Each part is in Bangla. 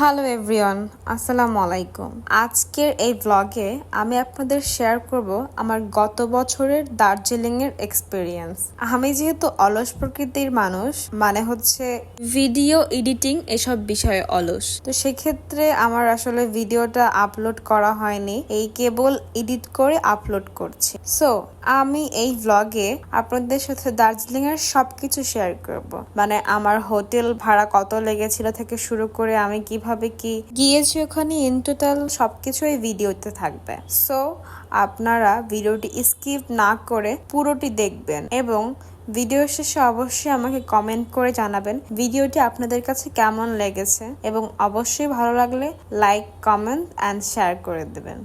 হ্যালো এভরিওয়ান আসসালামু আলাইকুম আজকের এই ব্লগে আমি আপনাদের শেয়ার করব আমার গত বছরের দার্জিলিং এর এক্সপিরিয়েন্স আমি যেহেতু অলস প্রকৃতির মানুষ মানে হচ্ছে ভিডিও এডিটিং এসব বিষয়ে অলস। তো সেক্ষেত্রে আমার আসলে ভিডিওটা আপলোড করা হয়নি, এই কেবল এডিট করে আপলোড করছি। সো আমি এই ভ্লগে আপনাদের সাথে দার্জিলিং এর সবকিছু শেয়ার করব। মানে আমার হোটেল ভাড়া কত লেগেছিল থেকে শুরু করে আমি কীভাবে কি? গিয়েছি ওখানে ইন টোটাল সবকিছু এই ভিডিওতে থাকবে। সো আপনারা ভিডিওটি স্কিপ না করে পুরোটি দেখবেন এবং ভিডিও শেষে অবশ্যই আমাকে কমেন্ট করে জানাবেন ভিডিওটি আপনাদের কাছে কেমন লেগেছে এবং অবশ্যই ভালো লাগলে লাইক কমেন্ট অ্যান্ড শেয়ার করে দেবেন।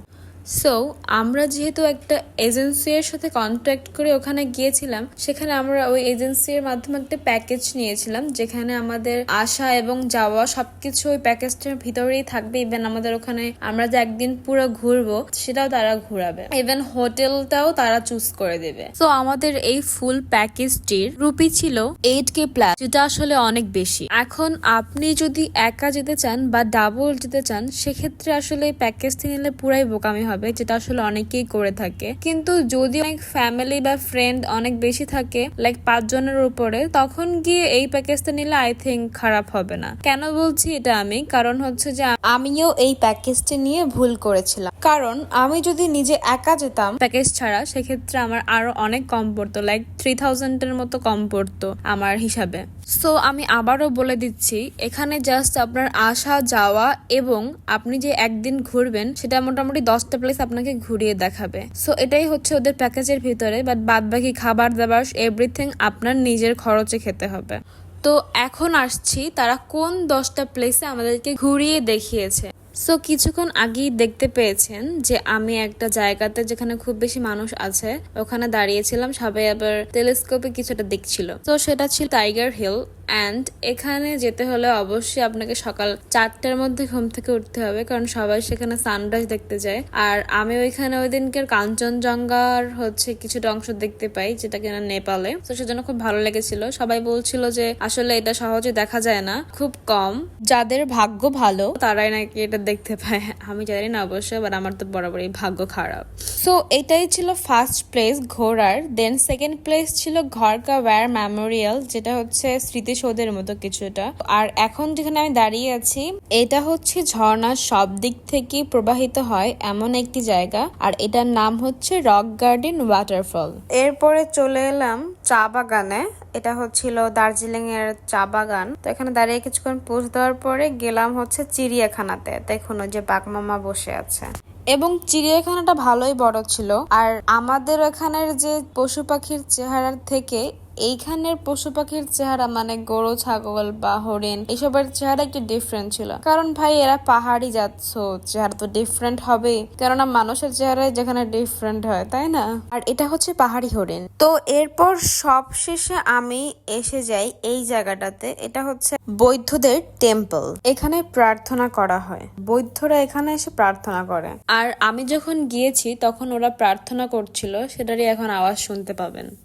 সো আমরা যেহেতু একটা এজেন্সির সাথে কন্ট্যাক্ট করে ওখানে গিয়েছিলাম, সেখানে আমরা ওই এজেন্সির মাধ্যমে একটা প্যাকেজ নিয়েছিলাম, যেখানে আমাদের আসা এবং যাওয়া সবকিছু ওই প্যাকেজটার ভিতরেই থাকবে। ইভেন আমাদের ওখানে আমরা যে একদিন পুরো ঘুরবো, সেটাও তারা ঘুরাবে। ইভেন হোটেলটাও তারা চুজ করে দেবে। তো আমাদের এই ফুল প্যাকেজটির রুপি ছিল এইট কে প্লাস যেটা আসলে অনেক বেশি। এখন আপনি যদি একা যেতে চান বা ডাবল যেতে চান, সেক্ষেত্রে আসলে এই প্যাকেজটি নিলে পুরাই বোকামি হবে, যেটা আসলে অনেকেই করে থাকে। কিন্তু যদি অনেক ফ্যামিলি বা ফ্রেন্ড অনেক বেশি থাকে লাইক পাঁচ জনের উপরে, তখন গিয়ে এই প্যাকেজটা নিলে আই থিঙ্ক খারাপ হবে না। কেন বলছি এটা আমি? কারণ হচ্ছে যে আমিও এই প্যাকেজটা নিয়ে ভুল করেছিলাম। কারণ আমি যদি নিজে একা যেতাম প্যাকেজ ছাড়া, সেক্ষেত্রে আমার আরও অনেক কম পড়তো লাইক থ্রি থাউজেন্ডের মতো কম পড়তো আমার হিসাবে। সো আমি আবারও বলে দিচ্ছি, এখানে জাস্ট আপনার আসা, যাওয়া এবং আপনি যে একদিন ঘুরবেন, সেটা মোটামুটি দশটা প্লেস আপনাকে ঘুরিয়ে দেখাবে। সো এটাই হচ্ছে ওদের প্যাকেজের ভিতরে বাট বাদ বাকি খাবার দাবার এভরিথিং আপনার নিজের খরচে খেতে হবে। তো এখন আসছি, তারা কোন দশটা প্লেসে আমাদেরকে ঘুরিয়ে দেখিয়েছে? সো কিছুক্ষণ আগেই দেখতে পেয়েছেন যে আমি একটা জায়গাতে যেখানে খুব বেশি মানুষ আছে, ওখানে দাঁড়িয়েছিলাম, সবাই আবার টেলিস্কোপে কিছুটা দেখছিল। তো সেটা ছিল টাইগার হিল অ্যান্ড এখানে যেতে হলে অবশ্যই আপনাকে সকাল চারটার মধ্যে ঘুম থেকে উঠতে হবে, কারণ সবাই সেখানে সানরাইজ দেখতে যায়। আর আমি ওইখানে ওই দিনকের কাঞ্চনজঙ্ঘার হচ্ছে কিছুটা অংশ দেখতে পাই, যেটা কিনা নেপালে। তো সেজন্য খুব ভালো লেগেছিল। সবাই বলছিল যে, আসলে এটা সহজে দেখা যায় না, খুব কম। যাদের ভাগ্য ভালো, তারাই নাকি এটা দেখতে পায়। আমি জানি না অবশ্যই বাট আমার তো বরাবরই ভাগ্য খারাপ। সো এটাই ছিল ফার্স্ট প্লেস ঘোরার। দেন সেকেন্ড প্লেস ছিল ঘরকা ওয়্যার মেমোরিয়াল যেটা হচ্ছে স্মৃতিসৌধের মতো কিছুটা। আর এখন যেখানে আমি দাঁড়িয়ে আছি এটা হচ্ছে ঝর্ণার সব দিক থেকে প্রবাহিত হয় এমন একটি জায়গা। আর এটার নাম হচ্ছে রক গার্ডেন ওয়াটারফল এরপরে চলে এলাম চা বাগানে। এটা হচ্ছিল দার্জিলিং এর চা বাগান। তো এখানে দাঁড়িয়ে কিছুক্ষণ পোস্ট দেওয়ার পরে গেলাম হচ্ছে চিড়িয়াখানাতে। দেখুন ওই যে বাঘমামা বসে আছে। এবং চিড়িয়াখানাটা ভালোই বড় ছিল। আর আমাদের এখানের যে পশু পাখির চেহারার থেকে এইখানের পশু পাখির চেহারা মানে গরু, ছাগল বা হরিণ, এসবের চেহারা একটু ডিফারেন্ট ছিল। কারণ ভাই, এরা পাহাড়ি যাচ্ছ চেহারা তো ডিফারেন্ট হবেই। কেননা মানুষের চেহারায় যেখানে ডিফারেন্ট হয়, তাই না? আর এটা হচ্ছে পাহাড়ি হরিণ। তো এরপর সব শেষে আমি এসে যাই এই জায়গাটাতে। এটা হচ্ছে বৌদ্ধদের টেম্পল এখানে প্রার্থনা করা হয়। বৌদ্ধরা এখানে এসে প্রার্থনা করে। আর আমি যখন গিয়েছি, তখন ওরা প্রার্থনা করছিল, সেটারই এখন আওয়াজ শুনতে পাবেন।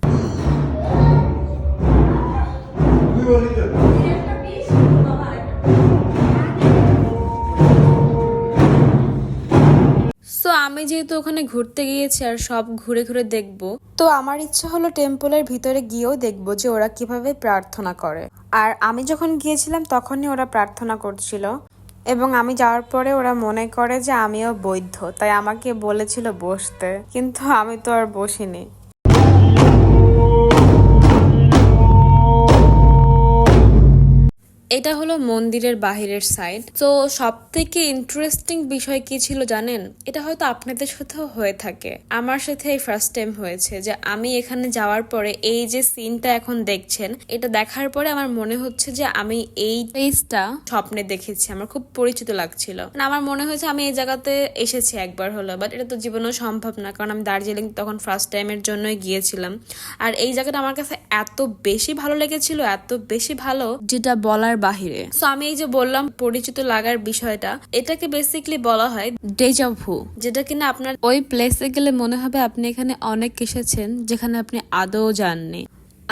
সো আমি যেহেতু ওখানে ঘুরতে গিয়েছি আর সব ঘুরে ঘুরে দেখব তো আমার ইচ্ছা হলো টেম্পলের ভিতরে গিয়েও দেখব যে ওরা কীভাবে প্রার্থনা করে। আর আমি যখন গিয়েছিলাম তখনই ওরা প্রার্থনা করছিল এবং আমি যাওয়ার পরে ওরা মনে করে যে আমিও বৈধ তাই আমাকে বলেছিল বসতে। কিন্তু আমি তো আর বসিনি। এটা হলো মন্দিরের বাহিরের সাইড তো সব থেকে ইন্টারেস্টিং বিষয় কি ছিল জানেন? এটা হয়তো আপনাদের সাথেও হয়ে থাকে। আমার সাথে এই ফার্স্ট টাইম হয়েছে যে আমি এখানে যাওয়ার পরে এই যে সিনটা এখন দেখছেন, এটা দেখার পরে আমার মনে হচ্ছে যে আমি এই প্লেসটা স্বপ্নে দেখেছি। আমার খুব পরিচিত লাগছিল। মানে আমার মনে হয়েছে আমি এই জায়গাতে এসেছি একবার হলো বাট এটা তো জীবনেও সম্ভব না, কারণ আমি দার্জিলিং তখন ফার্স্ট টাইমের জন্যই গিয়েছিলাম। আর এই জায়গাটা আমার কাছে এত বেশি ভালো লেগেছিল, এত বেশি ভালো, যেটা বলার বাহিরে। সো আমি এই যে বললাম পরিচিত লাগার বিষয়টা, এটাকে বেসিকলি বলা হয় ডেজাভু যেটা কিনা আপনার ওই প্লেসে গেলে মনে হবে আপনি এখানে অনেক এসেছেন যেখানে আপনি আদৌ যাননি।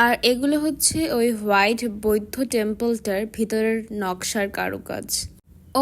আর এগুলো হচ্ছে ওই হোয়াইট বৌদ্ধ টেম্পলটার ভিতরের নকশার কারুকাজ।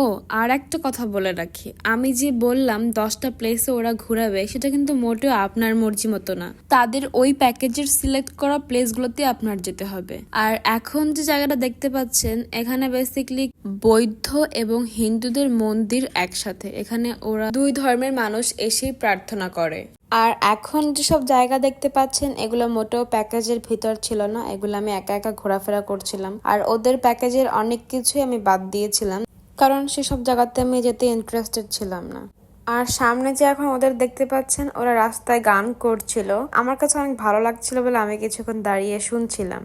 ও, আর একটা কথা বলে রাখি। আমি যে বললাম দশটা প্লেসে ওরা ঘুরাবে, সেটা কিন্তু মোটেও আপনার মর্জি মতো না। তাদের ওই প্যাকেজের সিলেক্ট করা প্লেসগুলোতে আপনার যেতে হবে। আর এখন যে জায়গাটা দেখতে পাচ্ছেন, এখানে বেসিকলি বৌদ্ধ এবং হিন্দুদের মন্দির একসাথে। এখানে ওরা দুই ধর্মের মানুষ এসেই প্রার্থনা করে। আর এখন যেসব জায়গা দেখতে পাচ্ছেন, এগুলো মোটেও প্যাকেজের ভিতর ছিল না। এগুলো আমি একা একা ঘোরাফেরা করছিলাম। আর ওদের প্যাকেজের অনেক কিছুই আমি বাদ দিয়েছিলাম। কারণ সেসব জায়গাতে আমি যেতে ইন্টারেস্টেড ছিলাম না। আর সামনে যে এখন ওদের দেখতে পাচ্ছেন, ওরা রাস্তায় গান করছিল। আমার কাছে অনেক ভালো লাগছিল বলে আমি কিছুক্ষণ দাঁড়িয়ে শুনছিলাম।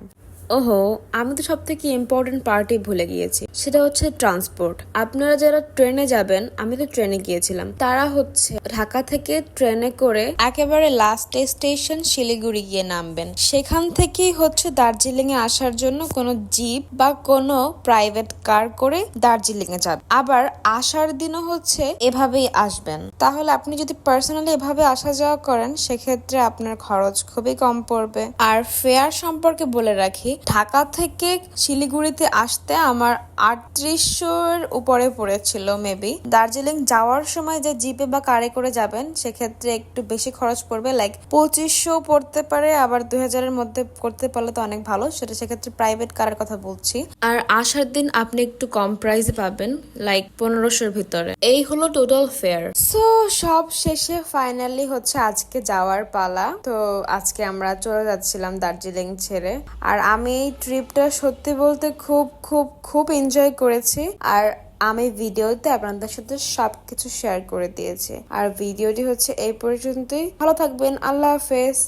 ওহো, আমি তো সব থেকে ইম্পর্টেন্ট পার্টি ভুলে গিয়েছি। সেটা হচ্ছে ট্রান্সপোর্ট আপনারা যারা ট্রেনে যাবেন, আমি তো ট্রেনে গিয়েছিলাম। তারা হচ্ছে ঢাকা থেকে ট্রেনে করে একেবারে লাস্ট স্টেশন শিলিগুড়ি গিয়ে নামবেন। সেখান থেকেই হচ্ছে দার্জিলিং এ আসার জন্য কোনো জিপ বা কোনো প্রাইভেট কার করে দার্জিলিং এ যাবেন আবার আসার দিনও হচ্ছে এভাবেই আসবেন। তাহলে আপনি যদি পার্সোনালি এভাবে আসা যাওয়া করেন, সেক্ষেত্রে আপনার খরচ খুবই কম পড়বে। আর ফেয়ার সম্পর্কে বলে রাখি ঢাকা থেকে শিলিগুড়িতে আসতে আমার আটত্রিশশোর উপরে পড়েছিল মেবি দার্জিলিং যাওয়ার সময় যে জিপে বা কারে করে যাবেন সেক্ষেত্রে একটু বেশি খরচ পড়বে লাইক পঁচিশশো পড়তে পারে আবার দুই হাজারের মধ্যে করতে পারলে তো অনেক ভালো সেটা সেক্ষেত্রে প্রাইভেট কারের কথা বলছি। আর আসার দিন আপনি একটু কম প্রাইসে পাবেন লাইক পনেরোশোর ভিতরে। এই হলো টোটাল ফেয়ার সো সব শেষে ফাইনালি হচ্ছে আজকে যাওয়ার পালা। তো আজকে আমরা চলে যাচ্ছিলাম দার্জিলিং ছেড়ে। আর আমি এই ট্রিপটা সত্যি বলতে খুব খুব খুব এনজয় করেছি। আর আমি ভিডিওতে আপনাদের সাথে সবকিছু শেয়ার করে দিয়েছি। আর ভিডিওটি হচ্ছে এই পর্যন্তই। ভালো থাকবেন। আল্লাহ হাফেজ।